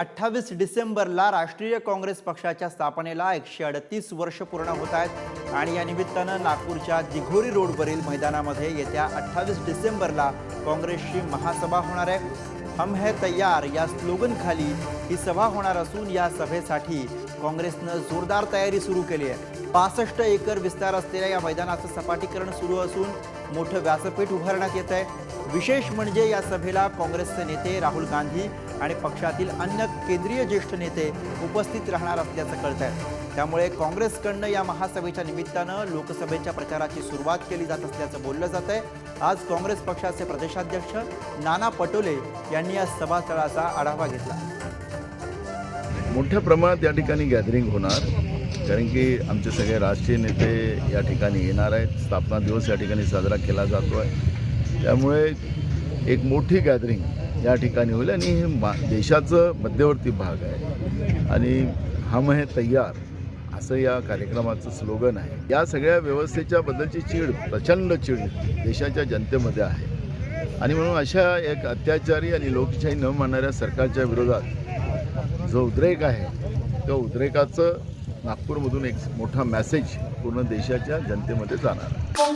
अठ्ठावीस डिसेंबरला राष्ट्रीय काँग्रेस पक्षाच्या स्थापनेला एकशे अडतीस वर्ष पूर्ण होत आहेत. आणि या निमित्तानं नागपूरच्या दिघोरी रोडवरील मैदानामध्ये येत्या अठ्ठावीस डिसेंबरला काँग्रेसची महासभा होणार आहे. हम है तयार या स्लोगन खाली ही सभा होणार असून या सभेसाठी काँग्रेसनं जोरदार तयारी सुरू केली आहे. पासष्ट एकर विस्तार असलेल्या या मैदानाचं सपाटीकरण सुरू असून मोठं व्यासपीठ उभारण्यात येत आहे. विशेष म्हणजे या सभेला काँग्रेसचे नेते राहुल गांधी आणि पक्षातील अन्य केंद्रीय ज्येष्ठ नेते उपस्थित राहणार असल्याचं कळत आहे त्यामुळे काँग्रेसकडनं या महासभेच्या निमित्तानं लोकसभेच्या प्रचाराची सुरुवात केली जात असल्याचं बोललं जात आहे आज काँग्रेस पक्षाचे प्रदेशाध्यक्ष नाना पटोले यांनी या सभास्थळाचा आढावा घेतला. मोठ्या प्रमाणात या ठिकाणी गॅदरिंग होणार कारण की आमचे सगळे राष्ट्रीय नेते या ठिकाणी येणार आहेत. स्थापना दिवस या ठिकाणी साजरा केला जातो आहे त्यामुळे एक मोठी गॅदरिंग या ठिकाणी होईल आणि हे मा देशाचं मध्यवर्ती भाग आहे. आणि हम है तयार असं या कार्यक्रमाचं स्लोगन आहे. या सगळ्या व्यवस्थेच्या बद्दलची चीड प्रचंड चीड देशाच्या जनतेमध्ये आहे. आणि म्हणून अशा एक अत्याचारी आणि लोकशाही न मानणाऱ्या सरकारच्या विरोधात जो उद्रेक आहे त्या उद्रेकाचं नागपूरमधून एक मोठा मॅसेज पूर्ण देशाच्या जनतेमध्ये जाणार आहे.